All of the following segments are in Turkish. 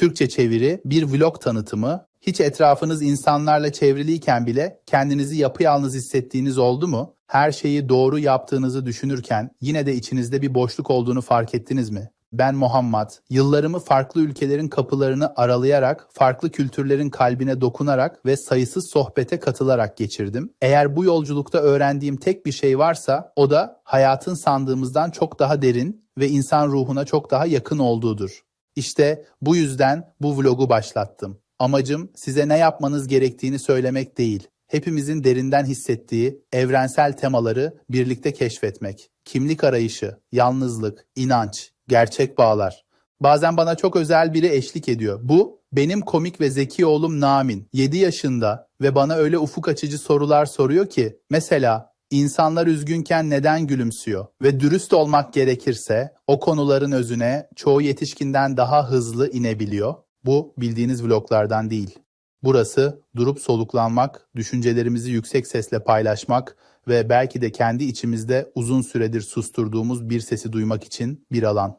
Türkçe çeviri, bir vlog tanıtımı, hiç etrafınız insanlarla çevriliyken bile kendinizi yapayalnız hissettiğiniz oldu mu? Her şeyi doğru yaptığınızı düşünürken yine de içinizde bir boşluk olduğunu fark ettiniz mi? Ben Muhammed, yıllarımı farklı ülkelerin kapılarını aralayarak, farklı kültürlerin kalbine dokunarak ve sayısız sohbete katılarak geçirdim. Eğer bu yolculukta öğrendiğim tek bir şey varsa o da hayatın sandığımızdan çok daha derin ve insan ruhuna çok daha yakın olduğudur. İşte bu yüzden bu vlogu başlattım. Amacım size ne yapmanız gerektiğini söylemek değil. Hepimizin derinden hissettiği evrensel temaları birlikte keşfetmek. Kimlik arayışı, yalnızlık, inanç, gerçek bağlar. Bazen bana çok özel biri eşlik ediyor. Bu benim komik ve zeki oğlum Namin. 7 yaşında ve bana öyle ufuk açıcı sorular soruyor ki mesela İnsanlar üzgünken neden gülümsüyor? Ve dürüst olmak gerekirse o konuların özüne çoğu yetişkinden daha hızlı inebiliyor. Bu bildiğiniz vloglardan değil. Burası durup soluklanmak, düşüncelerimizi yüksek sesle paylaşmak ve belki de kendi içimizde uzun süredir susturduğumuz bir sesi duymak için bir alan.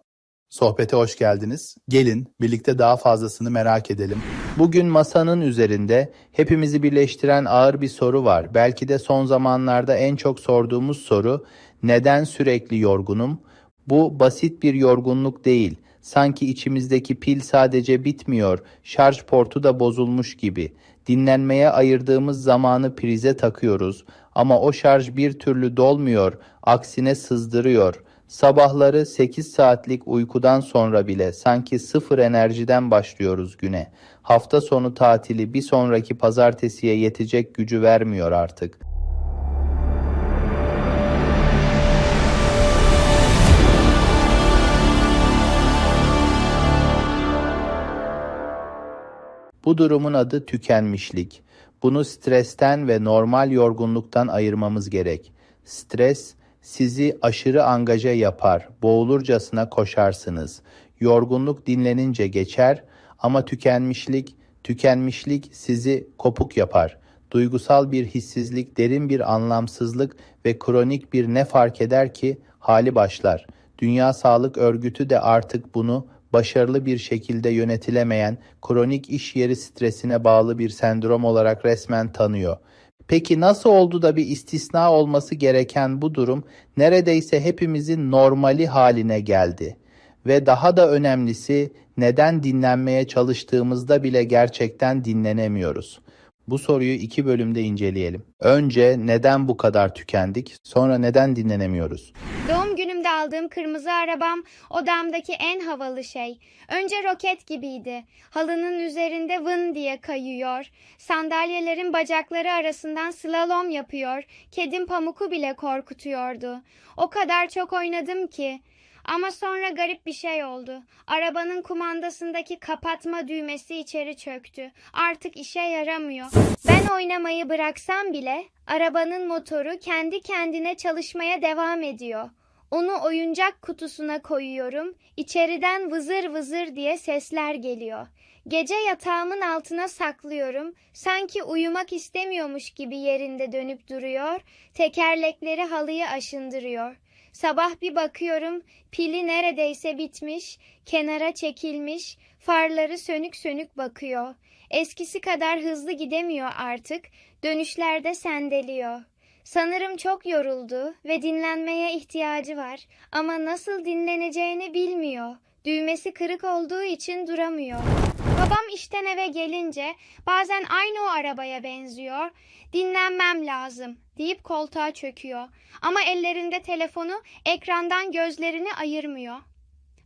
Sohbete hoş geldiniz. Gelin birlikte daha fazlasını merak edelim. Bugün masanın üzerinde hepimizi birleştiren ağır bir soru var. Belki de son zamanlarda en çok sorduğumuz soru neden sürekli yorgunum? Bu basit bir yorgunluk değil. Sanki içimizdeki pil sadece bitmiyor, şarj portu da bozulmuş gibi. Dinlenmeye ayırdığımız zamanı prize takıyoruz ama o şarj bir türlü dolmuyor, aksine sızdırıyor. Sabahları 8 saatlik uykudan sonra bile sanki sıfır enerjiden başlıyoruz güne. Hafta sonu tatili bir sonraki pazartesiye yetecek gücü vermiyor artık. Bu durumun adı tükenmişlik. Bunu stresten ve normal yorgunluktan ayırmamız gerek. Stres sizi aşırı angaja yapar, boğulurcasına koşarsınız. Yorgunluk dinlenince geçer ama tükenmişlik, tükenmişlik sizi kopuk yapar. Duygusal bir hissizlik, derin bir anlamsızlık ve kronik bir ne fark eder ki hali başlar. Dünya Sağlık Örgütü de artık bunu başarılı bir şekilde yönetilemeyen kronik iş yeri stresine bağlı bir sendrom olarak resmen tanıyor. Peki nasıl oldu da bir istisna olması gereken bu durum neredeyse hepimizin normali haline geldi? Ve daha da önemlisi neden dinlenmeye çalıştığımızda bile gerçekten dinlenemiyoruz? Bu soruyu iki bölümde inceleyelim. Önce neden bu kadar tükendik, sonra neden dinlenemiyoruz? Doğum günümde aldığım kırmızı arabam odamdaki en havalı şey. Önce roket gibiydi. Halının üzerinde vın diye kayıyor. Sandalyelerin bacakları arasından slalom yapıyor. Kedim pamuku bile korkutuyordu. O kadar çok oynadım ki. Ama sonra garip bir şey oldu. Arabanın kumandasındaki kapatma düğmesi içeri çöktü. Artık işe yaramıyor. Ben oynamayı bıraksam bile arabanın motoru kendi kendine çalışmaya devam ediyor. Onu oyuncak kutusuna koyuyorum. İçeriden vızır vızır diye sesler geliyor. Gece yatağımın altına saklıyorum. Sanki uyumak istemiyormuş gibi yerinde dönüp duruyor. Tekerlekleri halıyı aşındırıyor. Sabah bir bakıyorum pili neredeyse bitmiş, kenara çekilmiş, farları sönük sönük bakıyor. Eskisi kadar hızlı gidemiyor artık, dönüşlerde sendeliyor. Sanırım çok yoruldu ve dinlenmeye ihtiyacı var ama nasıl dinleneceğini bilmiyor. Düğmesi kırık olduğu için duramıyor. Babam işten eve gelince bazen aynı o arabaya benziyor. Dinlenmem lazım deyip koltuğa çöküyor. Ama ellerinde telefonu ekrandan gözlerini ayırmıyor.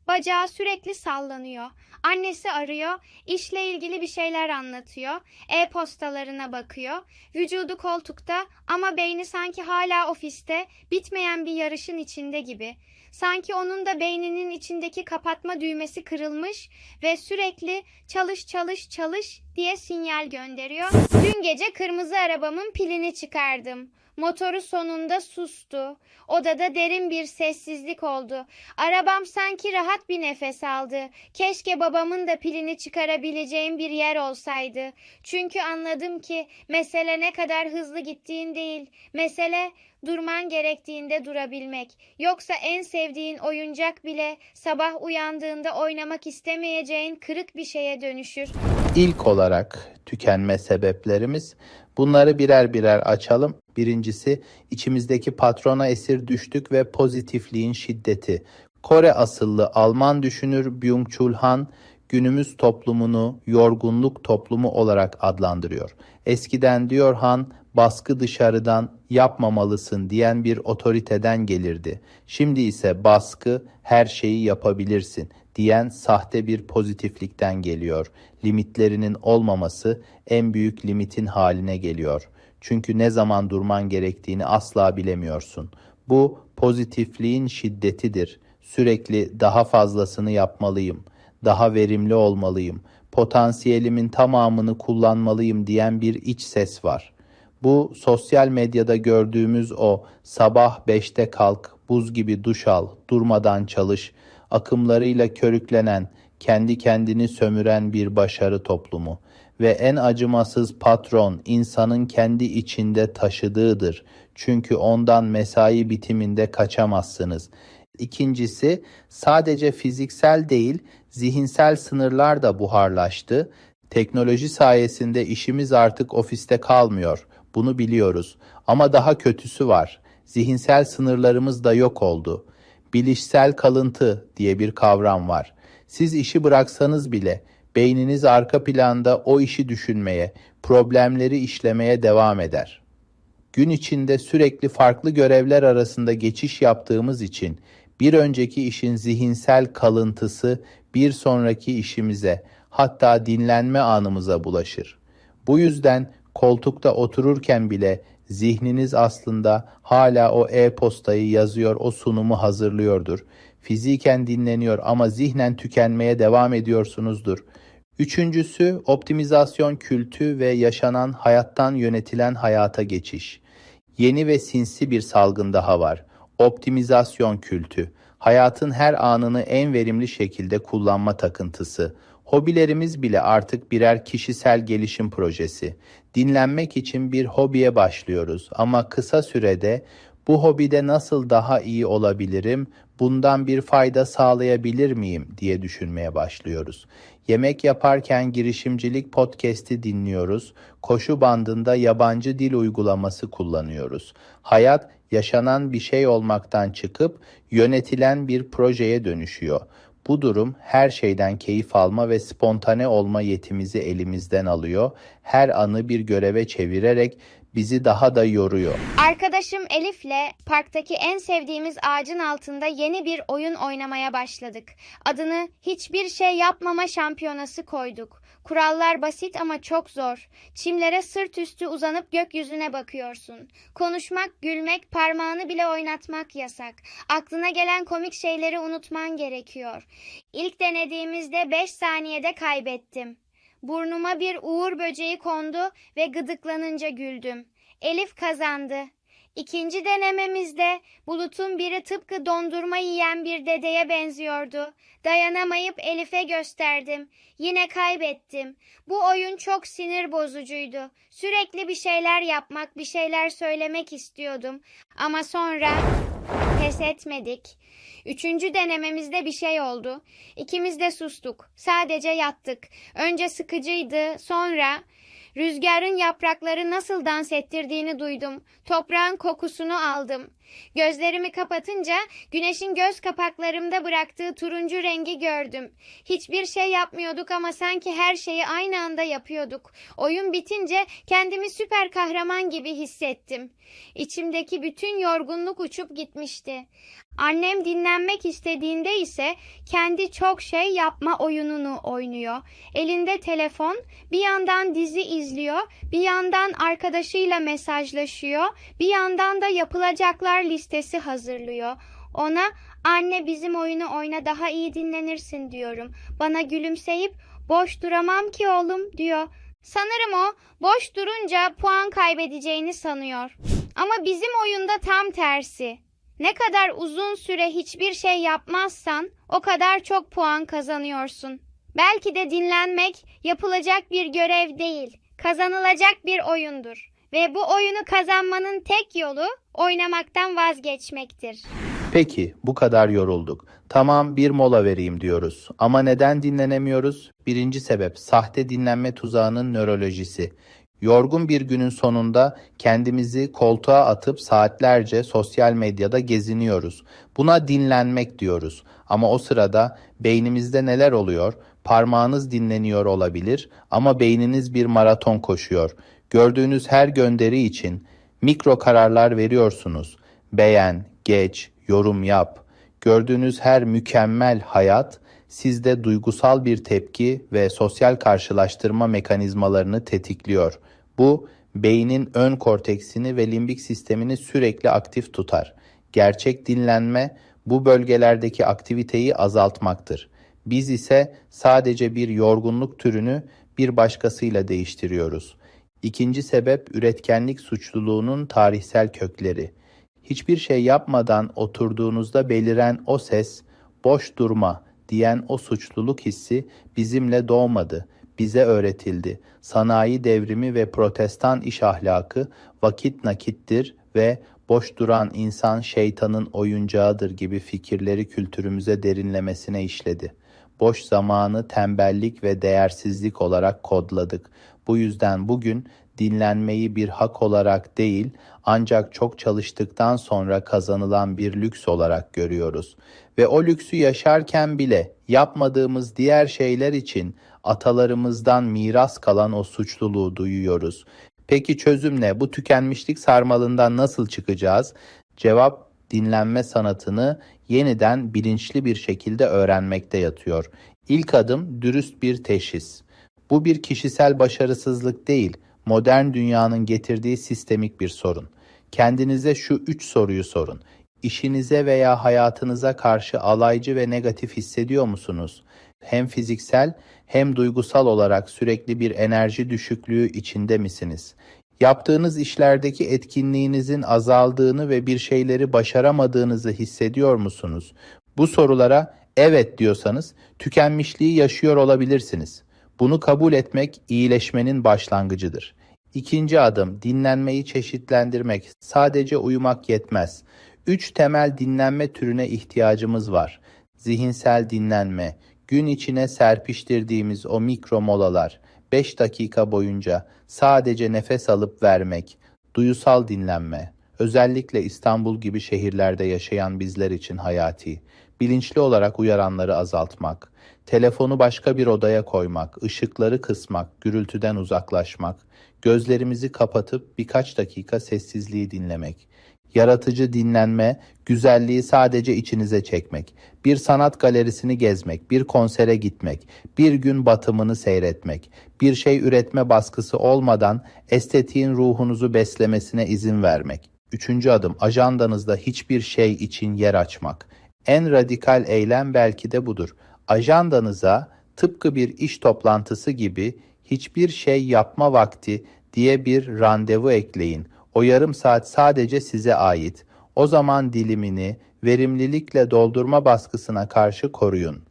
Bacağı sürekli sallanıyor. Annesi arıyor, işle ilgili bir şeyler anlatıyor. E-postalarına bakıyor. Vücudu koltukta ama beyni sanki hala ofiste, bitmeyen bir yarışın içinde gibi. Sanki onun da beyninin içindeki kapatma düğmesi kırılmış ve sürekli çalış çalış çalış diye sinyal gönderiyor. Dün gece kırmızı arabamın pilini çıkardım. Motoru sonunda sustu. Odada derin bir sessizlik oldu. Arabam sanki rahat bir nefes aldı. Keşke babamın da pilini çıkarabileceğim bir yer olsaydı. Çünkü anladım ki mesele ne kadar hızlı gittiğin değil. Mesele durman gerektiğinde durabilmek. Yoksa en sevdiğin oyuncak bile sabah uyandığında oynamak istemeyeceğin kırık bir şeye dönüşür. İlk olarak tükenme sebeplerimiz. Bunları birer birer açalım. Birincisi içimizdeki patrona esir düştük ve pozitifliğin şiddeti. Kore asıllı Alman düşünür Byung-Chul Han günümüz toplumunu yorgunluk toplumu olarak adlandırıyor. Eskiden diyor Han baskı dışarıdan yapmamalısın diyen bir otoriteden gelirdi. Şimdi ise baskı her şeyi yapabilirsin diyen sahte bir pozitiflikten geliyor. Limitlerinin olmaması en büyük limitin haline geliyor. Çünkü ne zaman durman gerektiğini asla bilemiyorsun. Bu pozitifliğin şiddetidir. Sürekli daha fazlasını yapmalıyım, daha verimli olmalıyım, potansiyelimin tamamını kullanmalıyım diyen bir iç ses var. Bu sosyal medyada gördüğümüz o sabah 5'te kalk, buz gibi duş al, durmadan çalış, akımlarıyla körüklenen, kendi kendini sömüren bir başarı toplumu ve en acımasız patron insanın kendi içinde taşıdığıdır. Çünkü ondan mesai bitiminde kaçamazsınız. İkincisi sadece fiziksel değil, zihinsel sınırlar da buharlaştı. Teknoloji sayesinde işimiz artık ofiste kalmıyor. Bunu biliyoruz. Ama daha kötüsü var. Zihinsel sınırlarımız da yok oldu. Bilişsel kalıntı diye bir kavram var. Siz işi bıraksanız bile beyniniz arka planda o işi düşünmeye, problemleri işlemeye devam eder. Gün içinde sürekli farklı görevler arasında geçiş yaptığımız için bir önceki işin zihinsel kalıntısı bir sonraki işimize, hatta dinlenme anımıza bulaşır. Bu yüzden koltukta otururken bile zihniniz aslında hala o e-postayı yazıyor, o sunumu hazırlıyordur. Fiziken dinleniyor ama zihnen tükenmeye devam ediyorsunuzdur. Üçüncüsü optimizasyon kültü ve yaşanan hayattan yönetilen hayata geçiş. Yeni ve sinsi bir salgın daha var. Optimizasyon kültü. Hayatın her anını en verimli şekilde kullanma takıntısı. Hobilerimiz bile artık birer kişisel gelişim projesi. Dinlenmek için bir hobiye başlıyoruz ama kısa sürede bu hobide nasıl daha iyi olabilirim, bundan bir fayda sağlayabilir miyim diye düşünmeye başlıyoruz. Yemek yaparken girişimcilik podcast'i dinliyoruz. Koşu bandında yabancı dil uygulaması kullanıyoruz. Hayat yaşanan bir şey olmaktan çıkıp yönetilen bir projeye dönüşüyor. Bu durum her şeyden keyif alma ve spontane olma yetimizi elimizden alıyor. Her anı bir göreve çevirerek bizi daha da yoruyor. Arkadaşım Elif'le parktaki en sevdiğimiz ağacın altında yeni bir oyun oynamaya başladık. Adını hiçbir şey yapmama şampiyonası koyduk. Kurallar basit ama çok zor. Çimlere sırt üstü uzanıp gökyüzüne bakıyorsun. Konuşmak, gülmek, parmağını bile oynatmak yasak. Aklına gelen komik şeyleri unutman gerekiyor. İlk denediğimizde 5 saniyede kaybettim. Burnuma bir uğur böceği kondu ve gıdıklanınca güldüm. Elif kazandı. İkinci denememizde bulutun biri tıpkı dondurma yiyen bir dedeye benziyordu. Dayanamayıp Elif'e gösterdim. Yine kaybettim. Bu oyun çok sinir bozucuydu. Sürekli bir şeyler yapmak, bir şeyler söylemek istiyordum. Ama sonra pes etmedik. Üçüncü denememizde bir şey oldu. İkimiz de sustuk. Sadece yattık. Önce sıkıcıydı, sonra rüzgarın yaprakları nasıl dans ettirdiğini duydum. Toprağın kokusunu aldım. Gözlerimi kapatınca güneşin göz kapaklarımda bıraktığı turuncu rengi gördüm. Hiçbir şey yapmıyorduk ama sanki her şeyi aynı anda yapıyorduk. Oyun bitince kendimi süper kahraman gibi hissettim. İçimdeki bütün yorgunluk uçup gitmişti. Annem dinlenmek istediğinde ise kendi çok şey yapma oyununu oynuyor. Elinde telefon, bir yandan dizi izliyor, bir yandan arkadaşıyla mesajlaşıyor, bir yandan da yapılacaklar listesi hazırlıyor. Ona anne bizim oyunu oyna daha iyi dinlenirsin diyorum. Bana gülümseyip boş duramam ki oğlum diyor. Sanırım o boş durunca puan kaybedeceğini sanıyor. Ama bizim oyunda tam tersi. Ne kadar uzun süre hiçbir şey yapmazsan o kadar çok puan kazanıyorsun. Belki de dinlenmek yapılacak bir görev değil, kazanılacak bir oyundur. Ve bu oyunu kazanmanın tek yolu oynamaktan vazgeçmektir. Peki, bu kadar yorulduk. Tamam, bir mola vereyim diyoruz. Ama neden dinlenemiyoruz? Birinci sebep, sahte dinlenme tuzağının nörolojisi. Yorgun bir günün sonunda kendimizi koltuğa atıp saatlerce sosyal medyada geziniyoruz. Buna dinlenmek diyoruz. Ama o sırada beynimizde neler oluyor? Parmağınız dinleniyor olabilir ama beyniniz bir maraton koşuyor. Gördüğünüz her gönderi için mikro kararlar veriyorsunuz. Beğen, geç, yorum yap. Gördüğünüz her mükemmel hayat sizde duygusal bir tepki ve sosyal karşılaştırma mekanizmalarını tetikliyor. Bu beynin ön korteksini ve limbik sistemini sürekli aktif tutar. Gerçek dinlenme bu bölgelerdeki aktiviteyi azaltmaktır. Biz ise sadece bir yorgunluk türünü bir başkasıyla değiştiriyoruz. İkinci sebep üretkenlik suçluluğunun tarihsel kökleri. Hiçbir şey yapmadan oturduğunuzda beliren o ses, boş durma diyen o suçluluk hissi bizimle doğmadı, bize öğretildi. Sanayi devrimi ve protestan iş ahlakı vakit nakittir ve boş duran insan şeytanın oyuncağıdır gibi fikirleri kültürümüze derinlemesine işledi. Boş zamanı tembellik ve değersizlik olarak kodladık. Bu yüzden bugün dinlenmeyi bir hak olarak değil, ancak çok çalıştıktan sonra kazanılan bir lüks olarak görüyoruz. Ve o lüksü yaşarken bile yapmadığımız diğer şeyler için atalarımızdan miras kalan o suçluluğu duyuyoruz. Peki çözüm ne? Bu tükenmişlik sarmalından nasıl çıkacağız? Cevap dinlenme sanatını yeniden bilinçli bir şekilde öğrenmekte yatıyor. İlk adım dürüst bir teşhis. Bu bir kişisel başarısızlık değil, modern dünyanın getirdiği sistemik bir sorun. Kendinize şu üç soruyu sorun. İşinize veya hayatınıza karşı alaycı ve negatif hissediyor musunuz? Hem fiziksel hem duygusal olarak sürekli bir enerji düşüklüğü içinde misiniz? Yaptığınız işlerdeki etkinliğinizin azaldığını ve bir şeyleri başaramadığınızı hissediyor musunuz? Bu sorulara evet diyorsanız tükenmişliği yaşıyor olabilirsiniz. Bunu kabul etmek iyileşmenin başlangıcıdır. İkinci adım dinlenmeyi çeşitlendirmek. Sadece uyumak yetmez. Üç temel dinlenme türüne ihtiyacımız var. Zihinsel dinlenme, gün içine serpiştirdiğimiz o mikro molalar, 5 dakika boyunca sadece nefes alıp vermek, duyusal dinlenme, özellikle İstanbul gibi şehirlerde yaşayan bizler için hayati, bilinçli olarak uyaranları azaltmak, telefonu başka bir odaya koymak, ışıkları kısmak, gürültüden uzaklaşmak, gözlerimizi kapatıp birkaç dakika sessizliği dinlemek, Yaratıcı dinlenme, güzelliği sadece içinize çekmek, bir sanat galerisini gezmek, bir konsere gitmek, bir gün batımını seyretmek, bir şey üretme baskısı olmadan estetiğin ruhunuzu beslemesine izin vermek. Üçüncü adım, ajandanızda hiçbir şey için yer açmak. En radikal eylem belki de budur. Ajandanıza tıpkı bir iş toplantısı gibi hiçbir şey yapma vakti diye bir randevu ekleyin. O yarım saat sadece size ait. O zaman dilimini verimlilikle doldurma baskısına karşı koruyun.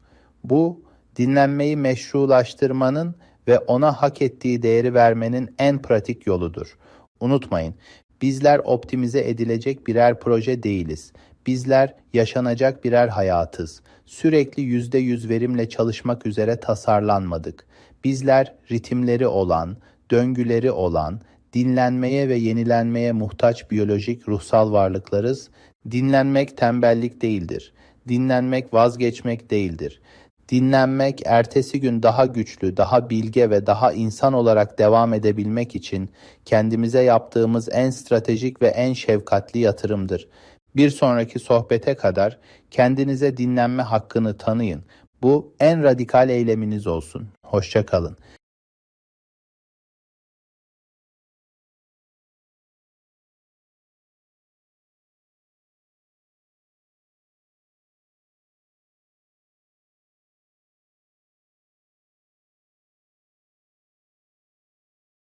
Bu dinlenmeyi meşrulaştırmanın ve ona hak ettiği değeri vermenin en pratik yoludur. Unutmayın, bizler optimize edilecek birer proje değiliz. Bizler yaşanacak birer hayatız. Sürekli yüzde yüz verimle çalışmak üzere tasarlanmadık. Bizler ritimleri olan, döngüleri olan, dinlenmeye ve yenilenmeye muhtaç biyolojik ruhsal varlıklarız. Dinlenmek tembellik değildir. Dinlenmek vazgeçmek değildir. Dinlenmek ertesi gün daha güçlü, daha bilge ve daha insan olarak devam edebilmek için kendimize yaptığımız en stratejik ve en şefkatli yatırımdır. Bir sonraki sohbete kadar kendinize dinlenme hakkını tanıyın. Bu en radikal eyleminiz olsun. Hoşça kalın.